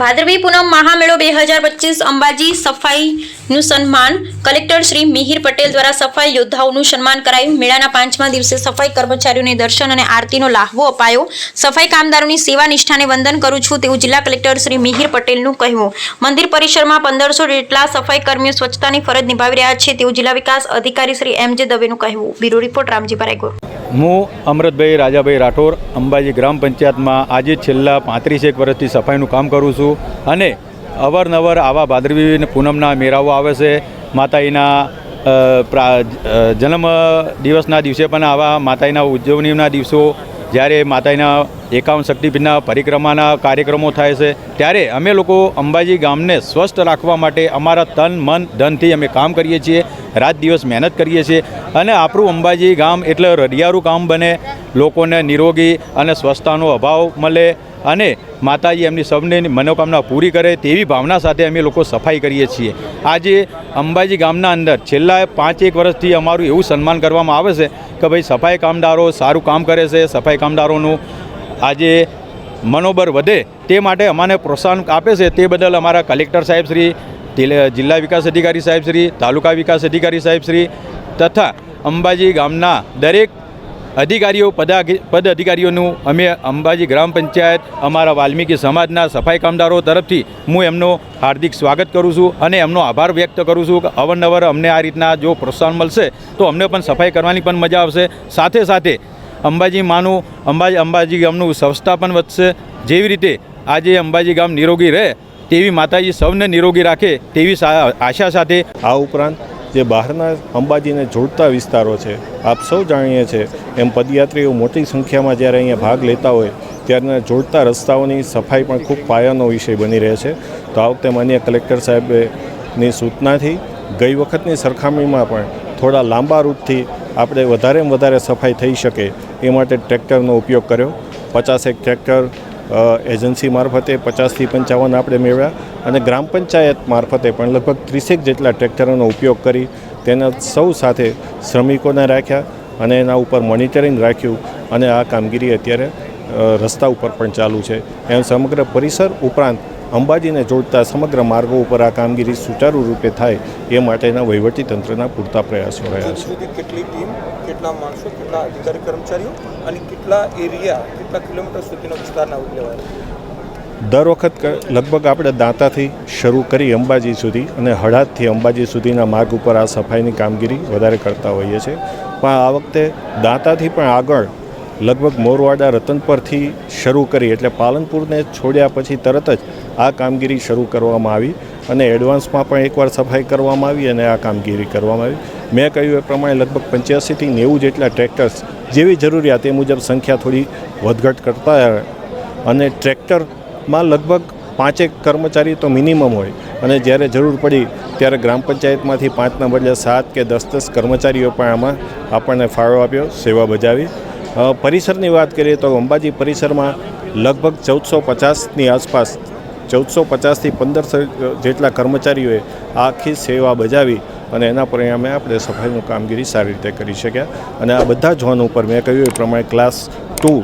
ભાદરવી પૂનમ મહામેળો બે હજાર પચીસ અંબાજી સફાઈનું સન્માન કલેક્ટર શ્રી મિહિર પટેલ દ્વારા સફાઈ યોદ્ધાઓનું સન્માન કરાયું. મેળાના પાંચમા દિવસે સફાઈ કર્મચારીઓને દર્શન અને આરતીનો લાહવો અપાયો. સફાઈ કામદારોની સેવા નિષ્ઠાને વંદન કરું છું તેવું જિલ્લા કલેક્ટર શ્રી મિહિર પટેલનું કહેવું. મંદિર પરિસરમાં પંદરસો જેટલા સફાઈ કર્મીઓ સ્વચ્છતાની ફરજ નિભાવી રહ્યા છે તેવું જિલ્લા વિકાસ અધિકારી શ્રી એમ જે દવેનું કહેવું. બ્યુરો રિપોર્ટ રામજી પરાયગોર હું અમૃતભાઈ રાજાભાઈ રાઠોડ અંબાજી ગ્રામ પંચાયતમાં આજે છેલ્લા પાંત્રીસેક વર્ષથી સફાઈનું કામ કરું છું. અને અવારનવાર આવા ભાદરવી પૂનમના મેળાઓ આવે છે. માતાજીના જન્મ દિવસના દિવસે પણ આવા માતાજીના ઉજવણીના દિવસો, જ્યારે માતાજીના એકાવન શક્તિપીઠના પરિક્રમાના કાર્યક્રમો થાય છે, ત્યારે અમે લોકો અંબાજી ગામને સ્વસ્થ રાખવા માટે અમારા તન, મન, ધનથી અમે કામ કરીએ છીએ, રાત દિવસ મહેનત કરીએ છીએ અને આપણું અંબાજી ગામ એટલે રડિયારું કામ બને. લોકોને નિરોગી અને સ્વચ્છતાનો અભાવ મળે. અને માતાજી એમની સૌને મનોકામના પૂરી કરે તેવી ભાવના સાથે અમે લોકો સફાઈ કરીએ છીએ. આજે અંબાજી ગામના અંદર છેલ્લા પાંચ એક વર્ષથી અમારું એવું સન્માન કરવામાં આવે છે કે ભાઈ સફાઈ કામદારો સારું કામ કરે છે, સફાઈ કામદારોનું આજે મનોબળ વધે તે માટે અમને પ્રોત્સાહન આપે છે. તે બદલ અમારા કલેક્ટર સાહેબ શ્રી જિલ્લા વિકાસ અધિકારી સાહેબ શ્રી, તાલુકા વિકાસ અધિકારી સાહેબ શ્રી તથા અંબાજી ગામના દરેક અધિકારીઓ પદા પદ અધિકારીઓનું અમે અંબાજી ગ્રામ પંચાયત, અમારા વાલ્મીકી સમાજના સફાઈ કામદારો તરફથી હું એમનો હાર્દિક સ્વાગત કરું છું અને એમનો આભાર વ્યક્ત કરું છું કે અવનવર અમને આ રીતના જો પ્રોત્સાહન મળશે તો અમને પણ સફાઈ કરવાની પણ મજા આવશે. સાથે સાથે અંબાજી માનું અંબાજી અંબાજી ગામનું સંસ્થા પણ વધશે. જેવી રીતે આજે અંબાજી ગામ નિરોગી રહે તેવી માતાજી સૌને નિરોગી રાખે તેવી આશા સાથે આ ઉપરાંત જે બહારના અંબાજીને જોડતા વિસ્તારો છે. આપ સૌ જાણીએ છીએ એમ પદયાત્રીઓ મોટી સંખ્યામાં જ્યારે અહીંયા ભાગ લેતા હોય, ત્યારના જોડતા રસ્તાઓની સફાઈ પણ ખૂબ પાયાનો વિષય બની રહે છે. તો આ વખતે માન્ય કલેક્ટર સાહેબની સૂચનાથી ગઈ વખતની સરખામણીમાં પણ થોડા લાંબા રૂટથી આપણે વધારેમાં વધારે સફાઈ થઈ શકે એ માટે ટ્રેક્ટરનો ઉપયોગ કર્યો. પચાસેક ટ્રેક્ટર એજન્સી મારફતે પચાસથી પંચાવન આપણે મેળવ્યા અને ગ્રામ પંચાયત મારફતે પણ લગભગ ત્રીસેક જેટલા ટ્રેક્ટરોનો ઉપયોગ કરી તેના સૌ સાથે શ્રમિકોને રાખ્યા અને એના ઉપર મોનિટરિંગ રાખ્યું અને આ કામગીરી અત્યારે રસ્તા ઉપર પણ ચાલુ છે. એમ સમગ્ર પરિસર ઉપરાંત અંબાજીને જોડતા સમગ્ર માર્ગો ઉપર આ કામગીરી સુચારુ રૂપે થાય એ માટેના વહીવટી તંત્રના પૂરતા પ્રયાસો રહ્યા છે. કેટલી ટીમ કેટલા માણસો કેટલા અધિકારી કર્મચારીઓ અને કેટલા એરિયા કેટલા કિલોમીટર સુધીનો વિસ્તારના આવરી લેવાય દર વખત લગભગ આપણે દાંતાથી શરૂ કરી અંબાજી સુધી અને હળાદથી અંબાજી સુધીના માર્ગ ઉપર આ સફાઈની કામગીરી વધારે કરતા હોઈએ છીએ. પણ આ વખતે દાંતાથી પણ આગળ લગભગ મોરવાડા રતનપરથી શરૂ કરી એટલે પાલનપુરને છોડ્યા પછી તરત જ આ કામગીરી શરૂ કરવામાં આવી અને એડવાન્સમાં પણ એકવાર સફાઈ કરવામાં આવી અને આ કામગીરી કરવામાં આવી. મેં કહ્યું એ પ્રમાણે લગભગ પંચ્યાસીથી નેવું જેટલા ટ્રેક્ટર્સ જેવી જરૂરિયાત એ મુજબ સંખ્યા થોડી વધઘટ કરતા અને ટ્રેક્ટરમાં લગભગ પાંચેક કર્મચારી તો મિનિમમ હોય અને જ્યારે જરૂર પડી ત્યારે ગ્રામ પંચાયતમાંથી પાંચના બદલે સાત કે દસ દસ કર્મચારીઓ પણ આમાં આપણને ફાળો આપ્યો, સેવા બજાવી પરિસરની વાત કરીએ તો અંબાજી પરિસરમાં લગભગ ચૌદસો પચાસની આસપાસ, ચૌદસો પચાસથી પંદરસો જેટલા કર્મચારીઓએ આખી સેવા બજાવી અને એના પરિણામે આપણે સફાઈનું કામગીરી સારી રીતે કરી શક્યા. અને આ બધા ઝોન ઉપર મેં કહ્યું એ પ્રમાણે ક્લાસ ટુ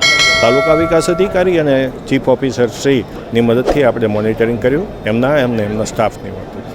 તાલુકા વિકાસ અધિકારી અને ચીફ ઓફિસર શ્રીની મદદથી આપણે મોનિટરિંગ કર્યું. એમના, એમને, એમના સ્ટાફની મદદ